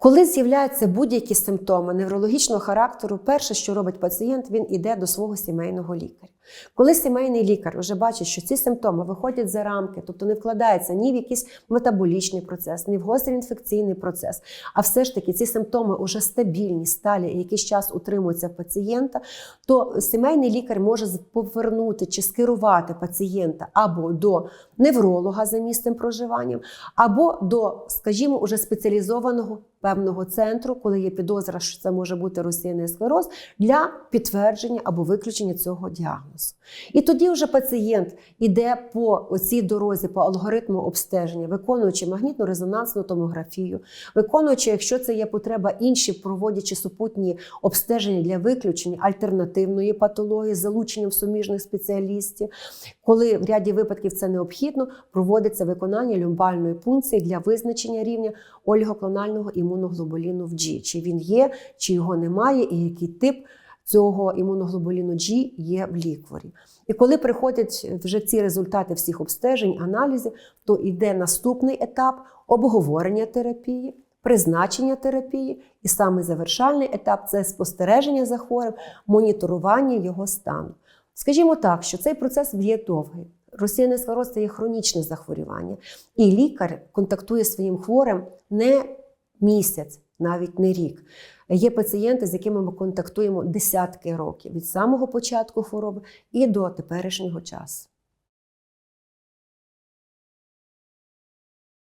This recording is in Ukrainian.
Коли з'являються будь-які симптоми неврологічного характеру, перше, що робить пацієнт, він іде до свого сімейного лікаря. Коли сімейний лікар вже бачить, що ці симптоми виходять за рамки, тобто не вкладаються ні в якийсь метаболічний процес, ні в гострий інфекційний процес, а все ж таки ці симптоми вже стабільні, сталі і якийсь час утримуються в пацієнта, то сімейний лікар може повернути чи скерувати пацієнта або до невролога за місцем проживання, або до, скажімо, уже спеціалізованого певного центру, коли є підозра, що це може бути розсіяний склероз, для підтвердження або виключення цього діагнозу. І тоді вже пацієнт іде по цій дорозі, по алгоритму обстеження, виконуючи магнітно-резонансну томографію, виконуючи, якщо це є потреба, інші проводячи супутні обстеження для виключення альтернативної патології залученням суміжних спеціалістів. Коли в ряді випадків це необхідно, проводиться виконання люмбальної пункції для визначення рівня олігоклонального імуноглобуліну в G. Чи він є, чи його немає, і який тип цього імуноглобуліну G є в лікворі. І коли приходять вже ці результати всіх обстежень, аналізів, то йде наступний етап обговорення терапії. Призначення терапії і саме завершальний етап це спостереження за хворим, моніторування його стану. Скажімо так, що цей процес є довгий. Розсіяний склероз це є хронічне захворювання, і лікар контактує з своїм хворим не місяць, навіть не рік. Є пацієнти, з якими ми контактуємо десятки років від самого початку хвороби і до теперішнього часу.